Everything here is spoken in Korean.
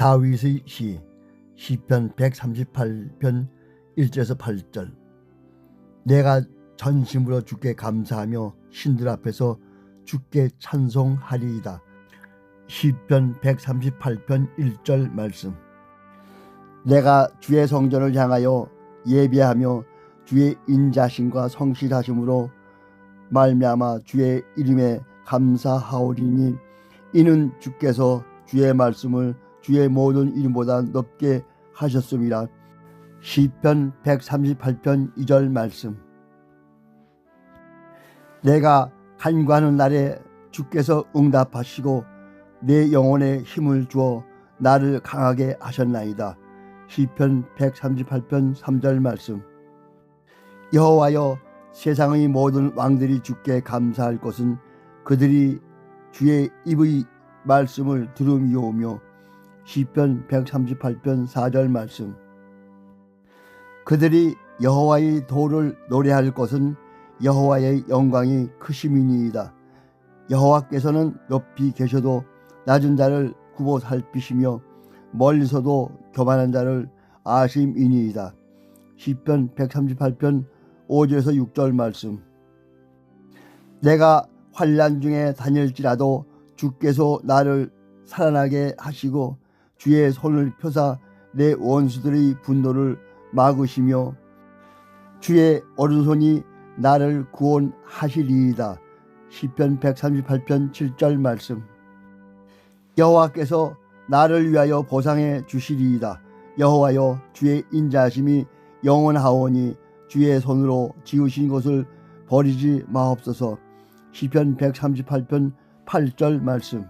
다윗의 시 시편 138편 1절에서 8절 내가 전심으로 주께 감사하며 신들 앞에서 주께 찬송하리이다. 시편 138편 1절 말씀 내가 주의 성전을 향하여 예배하며 주의 인자심과 성실하심으로 말미암아 주의 이름에 감사하오리니 이는 주께서 주의 말씀을 주의 모든 이름보다 높게 하셨습니다. 시편 138편 2절 말씀 내가 간구하는 날에 주께서 응답하시고 내 영혼에 힘을 주어 나를 강하게 하셨나이다. 시편 138편 3절 말씀 여호와여 세상의 모든 왕들이 주께 감사할 것은 그들이 주의 입의 말씀을 들음이오며 시편 138편 4절 말씀 그들이 여호와의 도를 노래할 것은 여호와의 영광이 크심이니이다. 여호와께서는 높이 계셔도 낮은 자를 굽어 살피시며 멀리서도 교만한 자를 아심이니이다. 시편 138편 5절에서 6절 말씀 내가 환란 중에 다닐지라도 주께서 나를 살아나게 하시고 주의 손을 펴사 내 원수들의 분노를 막으시며 주의 오른손이 나를 구원하시리이다. 시편 138편 7절 말씀 여호와께서 나를 위하여 보상해 주시리이다. 여호와여 주의 인자하심이 영원하오니 주의 손으로 지으신 것을 버리지 마옵소서. 시편 138편 8절 말씀